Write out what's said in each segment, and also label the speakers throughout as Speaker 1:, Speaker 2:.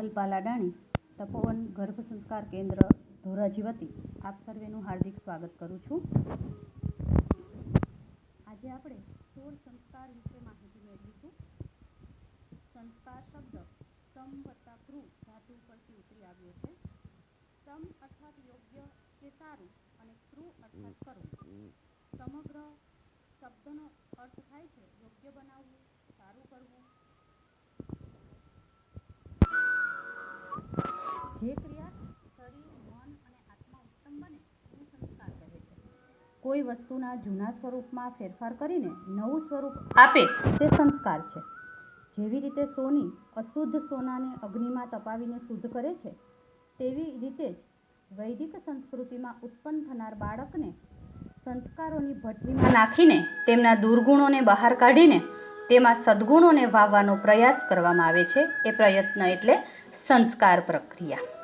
Speaker 1: અલ્પા ડાણી, તપોવન ગર્ભ સંસ્કાર કેન્દ્ર, ધોરાજી વતી આપ સર્વેનું હાર્દિક સ્વાગત કરું છું. આજે આપણે સોળ સંસ્કાર વિશે માહિતી મેળવીશું. સંસ્કાર શબ્દ સમ વત્તા કૃ ધાતુ પરથી ઉતરી આવ્યો છે. સમ અર્થાત યોગ્ય કે સારું અને કૃ અર્થાત કરવું સમગ્ર શબ્દનો અર્થ થાય છે યોગ્ય બનાવવું, સારું કરવું કોઈ વસ્તુના જૂના સ્વરૂપમાં ફેરફાર કરીને નવું સ્વરૂપ આપે તે સંસ્કાર છે. જેવી રીતે સોની અશુદ્ધ સોનાને અગ્નિમાં તપાવીને શુદ્ધ કરે છે, તેવી રીતે જ વૈદિક સંસ્કૃતિમાં ઉત્પન્ન થનાર બાળકને સંસ્કારોની ભઠ્ઠીમાં નાખીને તેમના દુર્ગુણોને બહાર કાઢીને તેમાં સદ્ગુણોને વાવવાનો પ્રયાસ કરવામાં આવે છે. એ પ્રયત્ન એટલે સંસ્કાર પ્રક્રિયા.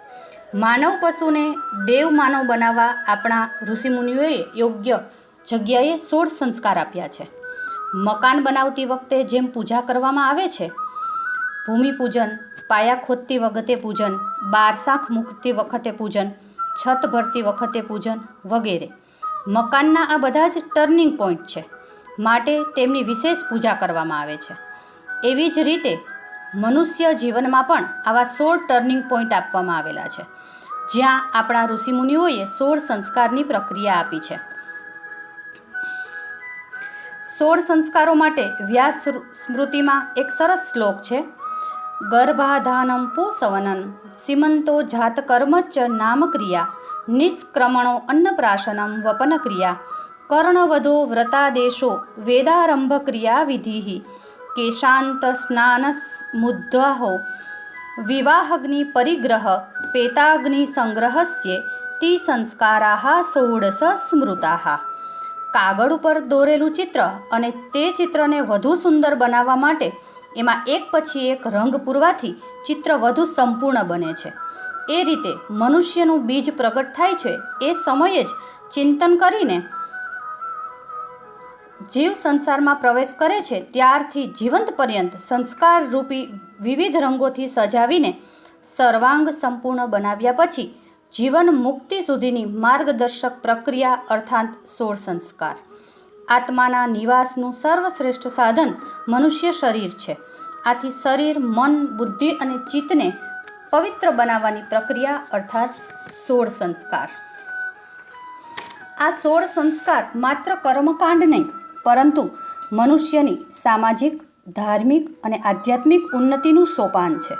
Speaker 1: માનવ પશુને દેવ માનવ બનાવવા આપણા ઋષિમુનિઓએ યોગ્ય જગ્યાએ સોળ સંસ્કાર આપ્યા છે. મકાન બનાવતી વખતે જેમ પૂજા કરવામાં આવે છે ભૂમિપૂજન પાયા ખોદતી વખતે પૂજન બારસાખ મૂકતી વખતે પૂજન, છત ભરતી વખતે પૂજન વગેરે. મકાનના આ બધા જ ટર્નિંગ પોઈન્ટ છે, માટે તેમની વિશેષ પૂજા કરવામાં આવે છે. એવી જ રીતે મનુષ્ય જીવનમાં પણ આવા સોળ ટર્નિંગ પોઈન્ટ આપવામાં આવેલા છે. જ્યાં આપણા ઋષિમુનિઓએ સોળ સંસ્કારની પ્રક્રિયા આપી છે. સોળ સંસ્કારો માટે વ્યાસ સ્મૃતિમાં એક સરસ શ્લોક છે. ગર્ભાધાનમ પુસવનન, સિમંતો જાત કર્મચ નામ ક્રિયા નિષ્ક્રમણો અન્નપ્રાશનમ વપન ક્રિયા કર્ણવધો વ્રતાદેશો વેદારંભ ક્રિયા વિધિ કેશાંત સ્નાનસમુદ્ધાહો વિવાહગ્નિ પરિગ્રહ પેતાગ્નિ સંગ્રહસ્ય તિ સંસ્કારાહ ષોડશ સ્મૃતા કાગળ ઉપર દોરેલું ચિત્ર અને તે ચિત્રને વધુ સુંદર બનાવવા માટે એમાં એક પછી એક રંગ પૂરવાથી ચિત્ર વધુ સંપૂર્ણ બને છે એ રીતે મનુષ્યનું બીજ પ્રગટ થાય છે એ સમયે જ ચિંતન કરીને જીવ સંસારમાં પ્રવેશ કરે છે, ત્યારથી જીવંત પર્યંત સંસ્કાર રૂપી વિવિધ રંગોથી સજાવીને સર્વાંગ સંપૂર્ણ બનાવ્યા પછી જીવન મુક્તિ સુધીની માર્ગદર્શક પ્રક્રિયા અર્થાત સોળ સંસ્કાર. આત્માના નિવાસનું સર્વશ્રેષ્ઠ સાધન મનુષ્ય શરીર છે. આથી શરીર, મન, બુદ્ધિ અને ચિત્તને પવિત્ર બનાવવાની પ્રક્રિયા અર્થાત સોળ સંસ્કાર. આ સોળ સંસ્કાર માત્ર કર્મકાંડ નહીં પરંતુ મનુષ્યની સામાજિક, ધાર્મિક અને આધ્યાત્મિક ઉન્નતિનું સોપાન છે.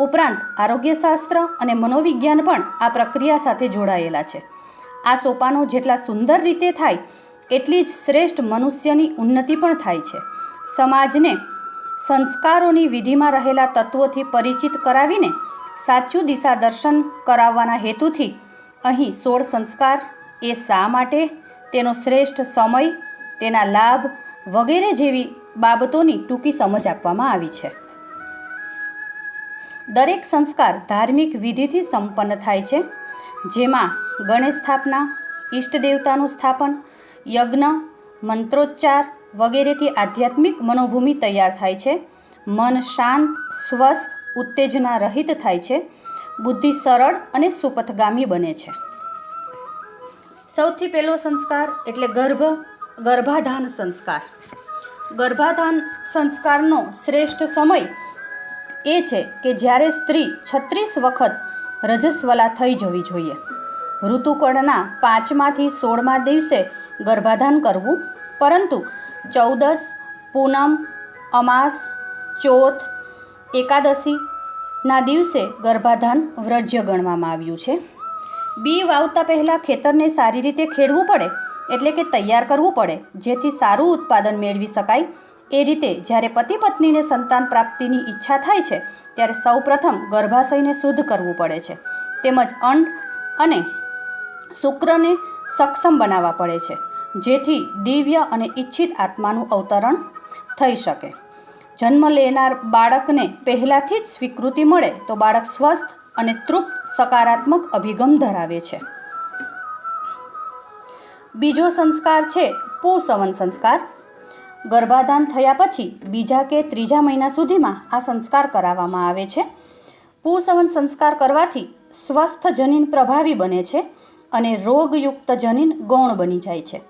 Speaker 1: ઉપરાંત આરોગ્યશાસ્ત્ર અને મનોવિજ્ઞાન પણ આ પ્રક્રિયા સાથે જોડાયેલા છે. આ સોપાનો જેટલા સુંદર રીતે થાય, એટલી જ શ્રેષ્ઠ મનુષ્યની ઉન્નતિ પણ થાય છે. સમાજને સંસ્કારોની વિધિમાં રહેલા તત્વોથી પરિચિત કરાવીને સાચું દિશા દર્શન કરાવવાના હેતુથી અહીં સોળ સંસ્કાર, એ શા માટે? તેનો શ્રેષ્ઠ સમય તેના લાભ વગેરે જેવી બાબતોની ટૂંકી સમજ આપવામાં આવી છે. દરેક સંસ્કાર ધાર્મિક વિધિથી સંપન્ન થાય છે, જેમાં ગણેશ સ્થાપના, ઈષ્ટ દેવતાનું સ્થાપન, યજ્ઞ, મંત્રોચ્ચાર વગેરેથી આધ્યાત્મિક મનોભૂમિ તૈયાર થાય છે, મન શાંત, સ્વસ્થ, ઉત્તેજના રહિત થાય છે, બુદ્ધિ સરળ અને સુપથગામી બને છે. સૌથી પહેલો સંસ્કાર એટલે ગર્ભ ગર્ભાધાન સંસ્કાર. ગર્ભાધાન સંસ્કારનો શ્રેષ્ઠ સમય એ છે કે જ્યારે સ્ત્રી છત્રીસ વખત રજસ્વલા થઈ જવી જોઈએ. ઋતુકળના પાંચમાંથી સોળમા દિવસે ગર્ભાધાન કરવું, પરંતુ ચૌદસ, પૂનમ, અમાસ, ચોથ, એકાદશીના દિવસે ગર્ભાધાન વ્રજ્ય ગણવામાં આવ્યું છે. બી વાવતા પહેલાં ખેતરને સારી રીતે ખેડવું પડે એટલે કે તૈયાર કરવું પડે, જેથી સારું ઉત્પાદન મેળવી શકાય. એ રીતે જ્યારે પતિ પત્નીને સંતાન પ્રાપ્તિની ઈચ્છા થાય છે, ત્યારે સૌપ્રથમ ગર્ભાશયને શુદ્ધ કરવું પડે છે. તેમજ અંડ અને શુક્રને સક્ષમ બનાવવા પડે છે, જેથી દિવ્ય અને ઈચ્છિત આત્માનું અવતરણ થઈ શકે. જન્મ લેનાર બાળકને પહેલાંથી જ સ્વીકૃતિ મળે, તો બાળક સ્વસ્થ અને તૃપ્ત સકારાત્મક અભિગમ ધરાવે છે. બીજો સંસ્કાર છે પુસવન સંસ્કાર. ગર્ભાધાન થયા પછી બીજા કે ત્રીજા મહિના સુધીમાં આ સંસ્કાર કરાવવામાં આવે છે. પુસવન સંસ્કાર કરવાથી સ્વસ્થ જનીન પ્રભાવી બને છે અને રોગયુક્ત જનીન ગૌણ બની જાય છે.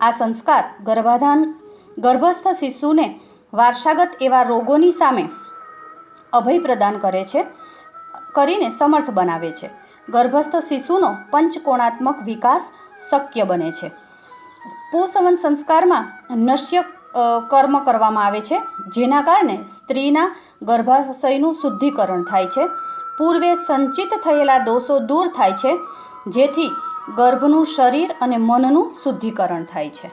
Speaker 1: આ સંસ્કાર ગર્ભાધાન, ગર્ભસ્થ શિશુને વારસાગત એવા રોગોની સામે અભય પ્રદાન કરે છે, કરીને સમર્થ બનાવે છે. ગર્ભસ્થ શિશુનો પંચકોણાત્મક વિકાસ શક્ય બને છે. પુસવન સંસ્કારમાં નશ્ય કર્મ કરવામાં આવે છે, જેના કારણે સ્ત્રીના ગર્ભાશયનું શુદ્ધિકરણ થાય છે. પૂર્વે સંચિત થયેલા દોષો દૂર થાય છે, જેથી ગર્ભનું શરીર અને મનનું શુદ્ધિકરણ થાય છે.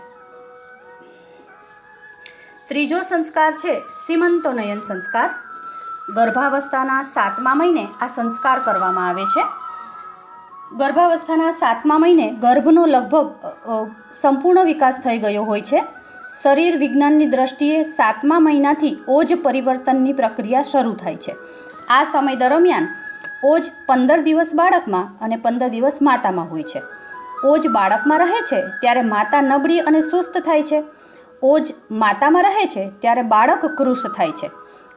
Speaker 1: ત્રીજો સંસ્કાર છે, સીમંતોનયન સંસ્કાર. ગર્ભાવસ્થાના સાતમા મહિને આ સંસ્કાર કરવામાં આવે છે. ગર્ભાવસ્થાના સાતમા મહિને ગર્ભનો લગભગ સંપૂર્ણ વિકાસ થઈ ગયો હોય છે. શરીર વિજ્ઞાનની દ્રષ્ટિએ સાતમા મહિનાથી ઓજ પરિવર્તનની પ્રક્રિયા શરૂ થાય છે. આ સમય દરમિયાન ઓજ પંદર દિવસ બાળકમાં અને પંદર દિવસ માતામાં હોય છે. ઓજ બાળકમાં રહે છે ત્યારે માતા નબળી અને સુસ્ત થાય છે. ઓજ માતામાં રહે છે ત્યારે બાળક કૃશ થાય છે.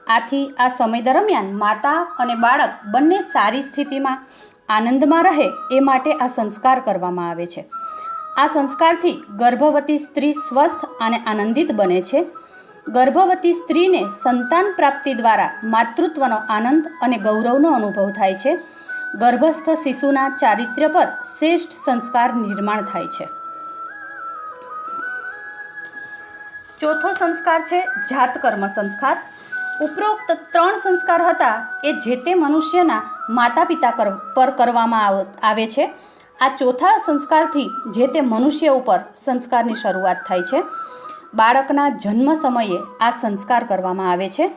Speaker 1: આથી આ સમય દરમિયાન માતા અને બાળક બંને સારી સ્થિતિમાં આનંદમાં રહે એ માટે આ સંસ્કાર કરવામાં આવે છે. આ સંસ્કારથી ગર્ભવતી સ્ત્રી સ્વસ્થ અને આનંદિત બને છે. ગર્ભવતી સ્ત્રીને સંતાન પ્રાપ્તિ દ્વારા માતૃત્વનો આનંદ અને ગૌરવનો અનુભવ થાય છે. ગર્ભસ્થ શિશુના ચારિત્ર્ય પર શ્રેષ્ઠ સંસ્કાર નિર્માણ થાય છે. ચોથો સંસ્કાર છે જાતકર્મ સંસ્કાર. ઉપરોક્ત ત્રણ સંસ્કાર હતા એ જે તે મનુષ્યના માતા પિતા કર- પર કરવામાં આવ- આવે છે. આ ચોથા સંસ્કારથી જે તે મનુષ્ય ઉપર સંસ્કારની શરૂઆત થાય છે. બાળકના જન્મ સમયે આ સંસ્કાર કરવામાં આવે છે.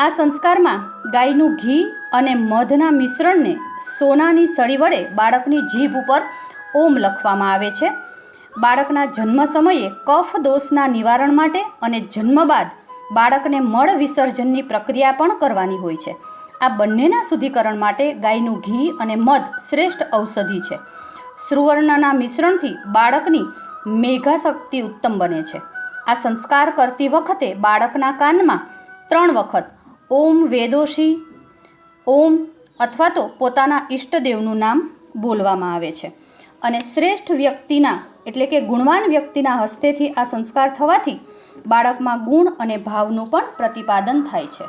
Speaker 1: આ સંસ્કારમાં ગાયનું ઘી અને મધના મિશ્રણને સોનાની સળી વડે બાળકની જીભ ઉપર ઓમ લખવામાં આવે છે. બાળકના જન્મ સમયે કફ દોષના નિવારણ માટે અને જન્મ બાદ બાળકને મળ વિસર્જનની પ્રક્રિયા પણ કરવાની હોય છે. આ બંનેના શુદ્ધિકરણ માટે ગાયનું ઘી અને મધ શ્રેષ્ઠ ઔષધિ છે. સુવર્ણના મિશ્રણથી બાળકની મેઘાશક્તિ ઉત્તમ બને છે. આ સંસ્કાર કરતી વખતે બાળકના કાનમાં ત્રણ વખત ઓમ વેદોશી, ઓમ અથવા તો પોતાના ઈષ્ટદેવનું નામ બોલવામાં આવે છે. અને શ્રેષ્ઠ વ્યક્તિના એટલે કે ગુણવાન વ્યક્તિના હસ્તેથી આ સંસ્કાર થવાથી બાળકમાં ગુણ અને ભાવનું પણ પ્રતિપાદન થાય છે.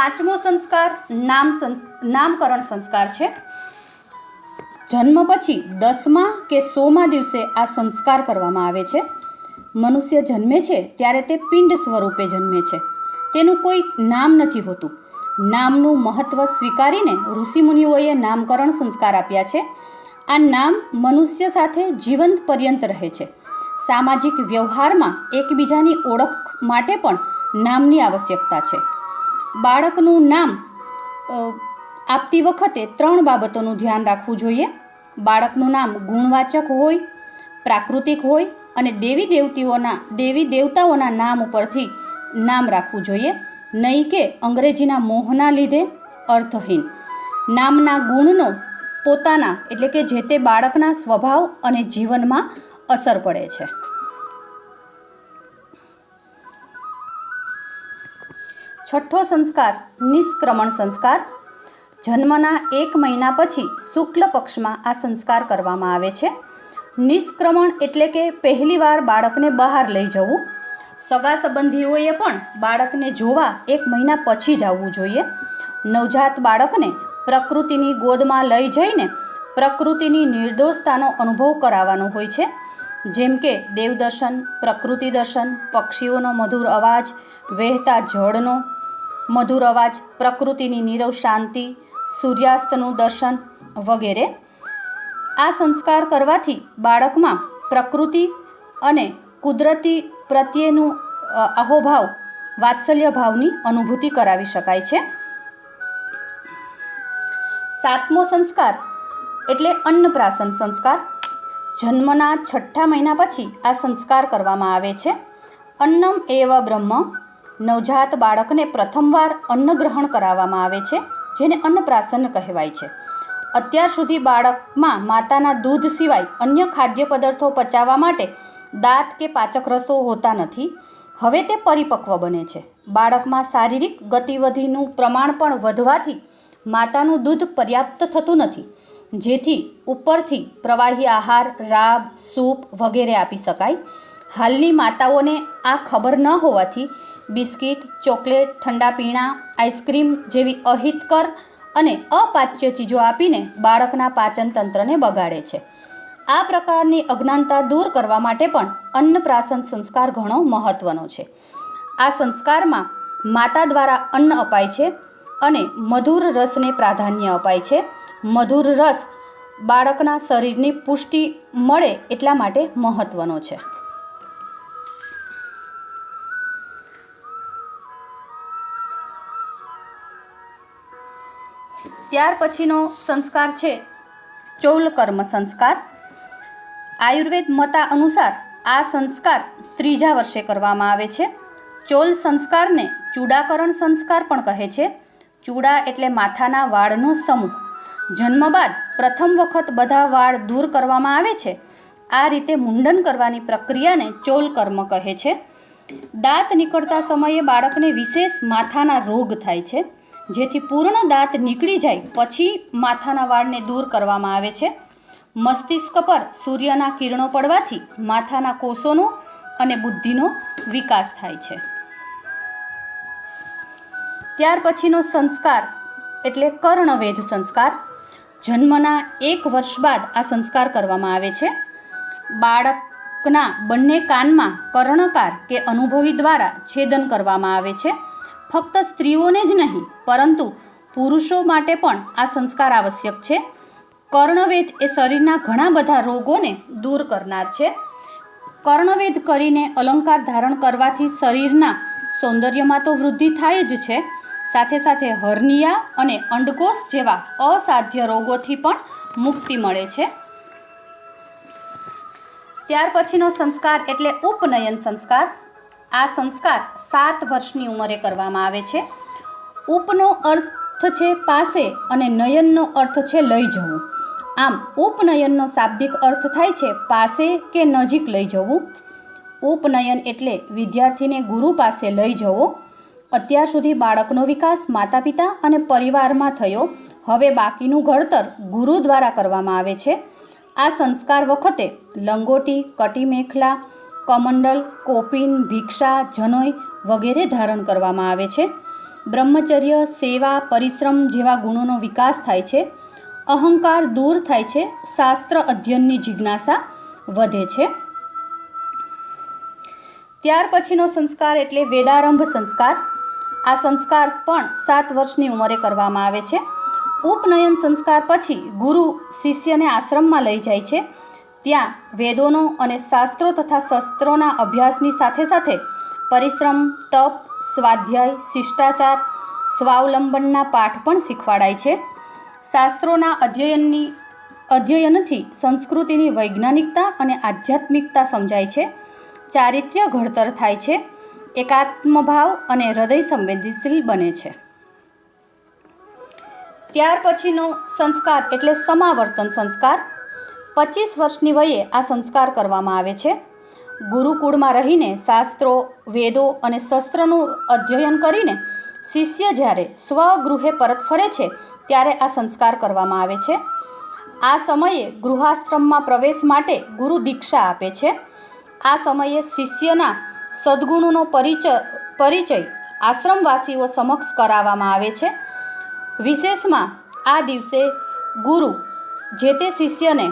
Speaker 1: પાંચમો સંસ્કાર નામ નામકરણ સંસ્કાર છે. જન્મ પછી દસમા કે સોમા દિવસે આ સંસ્કાર કરવામાં આવે છે. મનુષ્ય જન્મે છે ત્યારે તે પિંડ સ્વરૂપે જન્મે છે. તેનું કોઈ નામ નથી હોતું. નામનું મહત્ત્વ સ્વીકારીને ઋષિમુનિઓએ નામકરણ સંસ્કાર આપ્યા છે. આ નામ મનુષ્ય સાથે જીવંત પર્યંત રહે છે. સામાજિક વ્યવહારમાં એકબીજાની ઓળખ માટે પણ નામની આવશ્યકતા છે. બાળકનું નામ આપતી વખતે ત્રણ બાબતોનું ધ્યાન રાખવું જોઈએ. બાળકનું નામ ગુણવાચક હોય, પ્રાકૃતિક હોય અને દેવી દેવતીઓના, દેવી દેવતાઓના નામ ઉપરથી નામ રાખવું જોઈએ. નહીં કે અંગ્રેજીના મોહના લીધે અર્થહીન. નામના ગુણનો પોતાના, એટલે કે જે તે બાળકના સ્વભાવ અને જીવનમાં અસર પડે છે. છઠ્ઠો સંસ્કાર, નિષ્ક્રમણ સંસ્કાર. જન્મના એક મહિના પછી શુક્લ પક્ષમાં આ સંસ્કાર કરવામાં આવે છે. નિષ્ક્રમણ એટલે કે પહેલીવાર બાળકને બહાર લઈ જવું. સગા સંબંધીઓએ પણ બાળકને જોવા એક મહિના પછી જ આવવું જોઈએ. નવજાત બાળકને પ્રકૃતિની ગોદમાં લઈ જઈને પ્રકૃતિની નિર્દોષતાનો અનુભવ કરાવવાનો હોય છે. જેમ કે દેવદર્શન, પ્રકૃતિ દર્શન, પક્ષીઓનો મધુર અવાજ, વહેતા જળનો મધુર અવાજ, પ્રકૃતિની નીરવ શાંતિ, સૂર્યાસ્તનું દર્શન વગેરે. આ સંસ્કાર કરવાથી બાળકમાં પ્રકૃતિ અને કુદરતી પ્રત્યેનું અહોભાવ, વાત્સલ્ય ભાવની અનુભૂતિ કરાવી શકાય છે. સાતમો સંસ્કાર એટલે અન્નપ્રાશન સંસ્કાર. જન્મના છઠ્ઠા મહિના પછી આ સંસ્કાર કરવામાં આવે છે. અન્નમ એવ બ્રહ્મ નવજાત બાળકને પ્રથમવાર અન્ન ગ્રહણ કરાવવામાં આવે છે, જેને અન્નપ્રાસન કહેવાય છે. અત્યાર સુધી બાળકમાં માતાના દૂધ સિવાય અન્ય ખાદ્ય પદાર્થો પચાવવા માટે દાંત કે પાચક રસ્તો હોતા નથી. હવે તે પરિપક્વ બને છે. બાળકમાં શારીરિક ગતિવિધિનું પ્રમાણ પણ વધવાથી માતાનું દૂધ પર્યાપ્ત થતું નથી, જેથી ઉપરથી પ્રવાહી આહાર, રાબ, સૂપ વગેરે આપી શકાય. હાલની માતાઓને આ ખબર ન હોવાથી બિસ્કિટ, ચોકલેટ, ઠંડા પીણા, આઈસ્ક્રીમ જેવી અહિતકર અને અપાચ્ય ચીજો આપીને બાળકના પાચન તંત્રને બગાડે છે. આ પ્રકારની અજ્ઞાનતા દૂર કરવા માટે પણ અન્નપ્રાશન સંસ્કાર ઘણો મહત્વનો છે. આ સંસ્કારમાં માતા દ્વારા અન્ન અપાય છે અને મધુર રસને પ્રાધાન્ય અપાય છે. મધુર રસ બાળકના શરીરની પુષ્ટિ મળે એટલા માટે મહત્વનો છે. ત્યાર પછીનો સંસ્કાર છે. ચૌલકર્મ સંસ્કાર. આયુર્વેદ મતા અનુસાર આ સંસ્કાર ત્રીજા વર્ષે કરવામાં આવે છે. ચોલ સંસ્કારને ચૂડાકરણ સંસ્કાર પણ કહે છે. ચૂડા એટલે માથાના વાળનો સમૂહ. જન્મ બાદ પ્રથમ વખત બધા વાળ દૂર કરવામાં આવે છે. આ રીતે મુંડન કરવાની પ્રક્રિયાને ચોલ કર્મ કહે છે. દાંત નીકળતા સમયે બાળકને વિશેષ માથાના રોગ થાય છે. જેથી પૂર્ણ દાંત નીકળી જાય પછી માથાના વાળને દૂર કરવામાં આવે છે. મસ્તિષ્ક પર સૂર્યના કિરણો પડવાથી માથાના કોષોનો અને બુદ્ધિનો વિકાસ થાય છે. ત્યાર પછીનો સંસ્કાર એટલે કર્ણવેધ સંસ્કાર. જન્મના એક વર્ષ બાદ આ સંસ્કાર કરવામાં આવે છે. બાળકના બંને કાનમાં કર્ણકાર કે અનુભવી દ્વારા છેદન કરવામાં આવે છે. ફક્ત સ્ત્રીઓને જ નહીં, પરંતુ પુરુષો માટે પણ આ સંસ્કાર આવશ્યક છે. કર્ણવેદ એ શરીરના ઘણા બધા રોગોને દૂર કરનાર છે. કર્ણવેદ કરીને અલંકાર ધારણ કરવાથી શરીરના સૌંદર્યમાં તો વૃદ્ધિ થાય જ છે. સાથે સાથે હર્નિયા અને અંડકોષ જેવા અસાધ્ય રોગોથી પણ મુક્તિ મળે છે. ત્યાર પછીનો સંસ્કાર એટલે ઉપનયન સંસ્કાર. આ સંસ્કાર સાત વર્ષની ઉંમરે કરવામાં આવે છે. ઉપનો અર્થ છે પાસે અને નયનનો અર્થ છે લઈ જવું. આમ, ઉપનયનનો શાબ્દિક અર્થ થાય છે પાસે કે નજીક લઈ જવું. ઉપનયન એટલે વિદ્યાર્થીને ગુરુ પાસે લઈ જવો. અત્યાર સુધી બાળકનો વિકાસ માતા પિતા અને પરિવારમાં થયો. હવે બાકીનું ઘડતર ગુરુ દ્વારા કરવામાં આવે છે. આ સંસ્કાર વખતે લંગોટી, કટી મેખલા કમંડલ, કોપીન, ભિક્ષા જનોય વગેરે ધારણ કરવામાં આવે છે. બ્રહ્મચર્ય, સેવા, પરિશ્રમ જેવા ગુણોનો વિકાસ થાય છે. અહંકાર દૂર થાય છે. શાસ્ત્ર અધ્યયનની જિજ્ઞાસા વધે છે. ત્યાર પછીનો સંસ્કાર એટલે વેદારંભ સંસ્કાર. આ સંસ્કાર પણ સાત વર્ષની ઉંમરે કરવામાં આવે છે. ઉપનયન સંસ્કાર પછી ગુરુ, શિષ્યને આશ્રમમાં લઈ જાય છે. ત્યાં વેદોનો અને શાસ્ત્રો તથા શસ્ત્રોના અભ્યાસની સાથે સાથે પરિશ્રમ, તપ, સ્વાધ્યાય, શિષ્ટાચાર, સ્વાવલંબનના પાઠ પણ શીખવાડાય છે. શાસ્ત્રોના અધ્યયનની, અધ્યયનથી સંસ્કૃતિની વૈજ્ઞાનિકતા અને આધ્યાત્મિકતા સમજાય છે. ચારિત્ર્ય ઘડતર થાય છે. એકાત્મભાવ અને હૃદય સંવેદનશીલ બને છે. ત્યાર પછીનો સંસ્કાર એટલે સમાવર્તન સંસ્કાર. પચીસ વર્ષની વયે આ સંસ્કાર કરવામાં આવે છે. ગુરુકુળમાં રહીને શાસ્ત્રો, વેદો અને શસ્ત્રનું અધ્યયન કરીને શિષ્ય જ્યારે સ્વગૃહે પરત ફરે છે, ત્યારે આ સંસ્કાર કરવામાં આવે છે. આ સમયે ગૃહાશ્રમમાં પ્રવેશ માટે ગુરુ દીક્ષા આપે છે. આ સમયે શિષ્યના સદ્ગુણોનો પરિચય પરિચય આશ્રમવાસીઓ સમક્ષ કરાવવામાં આવે છે. વિશેષમાં આ દિવસે ગુરુ જે તે શિષ્યને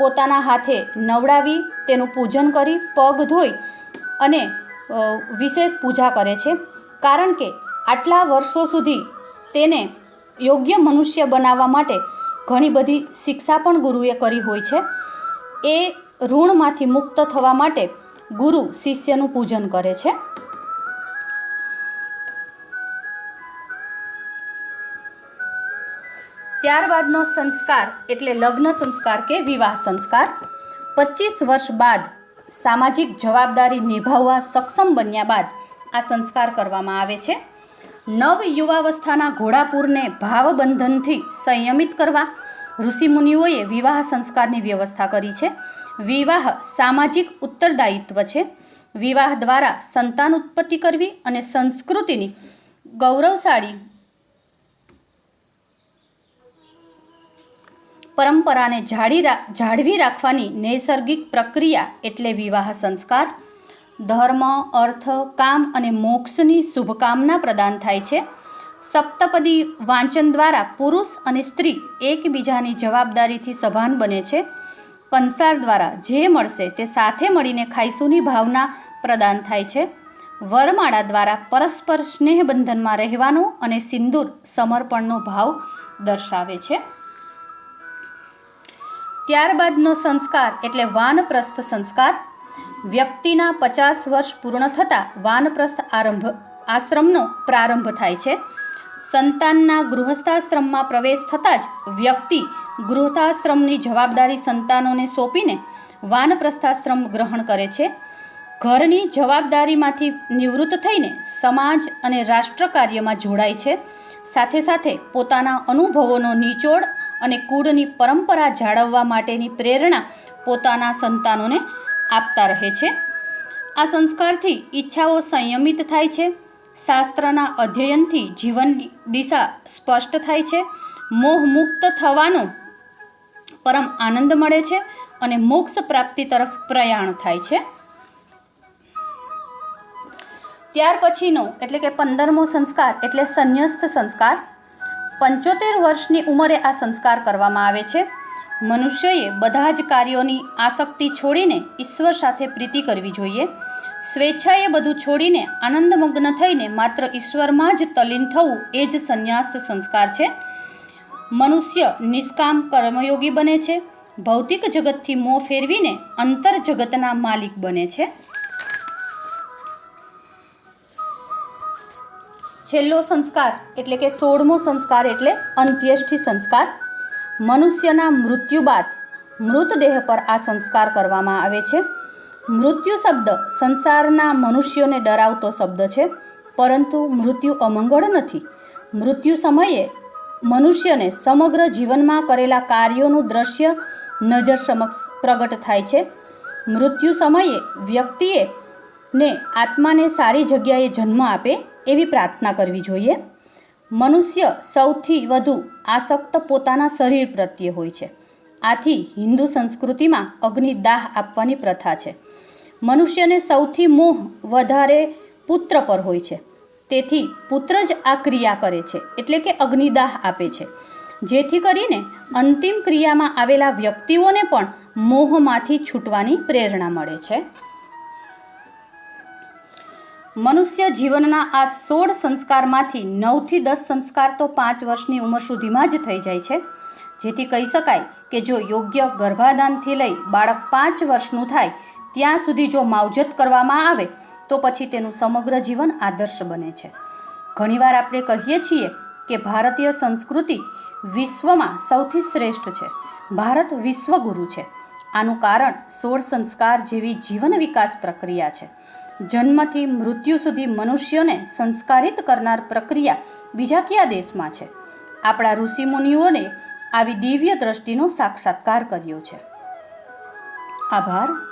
Speaker 1: પોતાના હાથે નવડાવી, તેનું પૂજન કરી, પગ ધોઈ અને વિશેષ પૂજા કરે છે. કારણ કે આટલા વર્ષો સુધી તેને યોગ્ય મનુષ્ય બનાવવા માટે ઘણી બધી શિક્ષા પણ ગુરુએ કરી હોય છે. એ ઋણમાંથી મુક્ત થવા માટે ગુરુ શિષ્યનું પૂજન કરે છે. ત્યારબાદનો સંસ્કાર એટલે લગ્ન સંસ્કાર કે વિવાહ સંસ્કાર. પચીસ વર્ષ બાદ સામાજિક જવાબદારી નિભાવવા સક્ષમ બન્યા બાદ આ સંસ્કાર કરવામાં આવે છે. નવ યુવાવસ્થાના ઘોડાપૂરને ભાવબંધનથી સંયમિત કરવા ઋષિમુનિઓએ વિવાહ સંસ્કારની વ્યવસ્થા કરી છે. વિવાહ સામાજિક ઉત્તરદાયિત્વ છે. વિવાહ દ્વારા સંતાન ઉત્પત્તિ કરવી અને સંસ્કૃતિની ગૌરવશાળી પરંપરાને જાળી જાળવી રાખવાની નૈસર્ગિક પ્રક્રિયા એટલે વિવાહ સંસ્કાર. ધર્મ, અર્થ, કામ અને મોક્ષની શુભકામના પ્રદાન થાય છે. સપ્તપદી વાંચન દ્વારા પુરુષ અને સ્ત્રી એકબીજાની જવાબદારીથી સભાન બને છે. કંસાર દ્વારા જે મળશે તે સાથે મળીને ખાઈશુંની ભાવના પ્રદાન થાય છે. વરમાળા દ્વારા પરસ્પર સ્નેહબંધનમાં રહેવાનો અને સિંદૂર સમર્પણનો ભાવ દર્શાવે છે. ત્યારબાદનો સંસ્કાર એટલે વાનપ્રસ્થ સંસ્કાર. વ્યક્તિના પચાસ વર્ષ પૂર્ણ થતાં વાનપ્રસ્થ આરંભ, આશ્રમનો પ્રારંભ થાય છે. સંતાનના ગૃહસ્થાશ્રમમાં પ્રવેશ થતાં જ વ્યક્તિ ગૃહસ્થાશ્રમની જવાબદારી સંતાનોને સોંપીને વાનપ્રસ્થાશ્રમ ગ્રહણ કરે છે. ઘરની જવાબદારીમાંથી નિવૃત્ત થઈને સમાજ અને રાષ્ટ્ર કાર્યમાં જોડાય છે. સાથે સાથે પોતાના અનુભવોનો નિચોડ અને કુળની પરંપરા જાળવવા માટેની પ્રેરણા પોતાના સંતાનોને આપતા રહે છે. આ સંસ્કારથી ઈચ્છાઓ સંયમિત થાય છે. શાસ્ત્રના અધ્યયનથી જીવન દિશા સ્પષ્ટ થાય છે. મોહમુક્ત થવાનો પરમ આનંદ મળે છે અને મોક્ષ પ્રાપ્તિ તરફ પ્રયાણ થાય છે. ત્યાર પછીનો એટલે કે પંદરમો સંસ્કાર એટલે સંન્યસ્ત સંસ્કાર પંચોતેર વર્ષની ઉંમરે આ સંસ્કાર કરવામાં આવે છે. મનુષ્યએ બધા જ કાર્યોની આસક્તિ છોડીને ઈશ્વર સાથે પ્રીતિ કરવી જોઈએ. સ્વેચ્છાએ બધું છોડીને આનંદમગ્ન થઈને માત્ર ઈશ્વરમાં જ તલીન થવું એ જ સંન્યાસ્ત સંસ્કાર છે. મનુષ્ય નિષ્કામ કર્મયોગી બને છે. ભૌતિક જગતથી મોં ફેરવીને અંતર જગતના માલિક બને છે. છેલ્લો સંસ્કાર એટલે કે સોળમો સંસ્કાર એટલે અંત્યેષ્ટિ સંસ્કાર. મનુષ્યના મૃત્યુ બાદ મૃતદેહ પર આ સંસ્કાર કરવામાં આવે છે. મૃત્યુ શબ્દ સંસારના મનુષ્યોને ડરાવતો શબ્દ છે, પરંતુ મૃત્યુ અમંગળ નથી. મૃત્યુ સમયે મનુષ્યને સમગ્ર જીવનમાં કરેલા કાર્યોનું દ્રશ્ય નજર સમક્ષ પ્રગટ થાય છે. મૃત્યુ સમયે વ્યક્તિએ ને આત્માને સારી જગ્યાએ જન્મ આપે એવી પ્રાર્થના કરવી જોઈએ. મનુષ્ય સૌથી વધુ આસક્ત પોતાના શરીર પ્રત્યે હોય છે. આથી હિન્દુ સંસ્કૃતિમાં અગ્નિદાહ આપવાની પ્રથા છે. મનુષ્યને સૌથી મોહ વધારે પુત્ર પર હોય છે. તેથી પુત્ર જ આ ક્રિયા કરે છે, એટલે કે અગ્નિદાહ આપે છે. જેથી કરીને અંતિમ ક્રિયામાં આવેલા વ્યક્તિઓને પણ મોહમાંથી છૂટવાની પ્રેરણા મળે છે. મનુષ્ય જીવનના આ સોળ સંસ્કારમાંથી નવથી દસ સંસ્કાર તો પાંચ વર્ષની ઉંમર સુધીમાં જ થઈ જાય છે. જેથી કહી શકાય કે જો યોગ્ય ગર્ભાધાનથી લઈ બાળક પાંચ વર્ષનું થાય, ત્યાં સુધી જો માવજત કરવામાં આવે, તો પછી તેનું સમગ્ર જીવન આદર્શ બને છે. ઘણીવાર આપણે કહીએ છીએ કે ભારતીય સંસ્કૃતિ વિશ્વમાં સૌથી શ્રેષ્ઠ છે. ભારત વિશ્વગુરુ છે. આનું કારણ સોળ સંસ્કાર જેવી જીવન વિકાસ પ્રક્રિયા છે. જન્મથી મૃત્યુ સુધી મનુષ્યોને સંસ્કારિત કરનાર પ્રક્રિયા બીજા કયા દેશમાં છે? આપણા ઋષિમુનિઓને આવી દિવ્ય દ્રષ્ટિનો સાક્ષાત્કાર કર્યો છે. આભાર.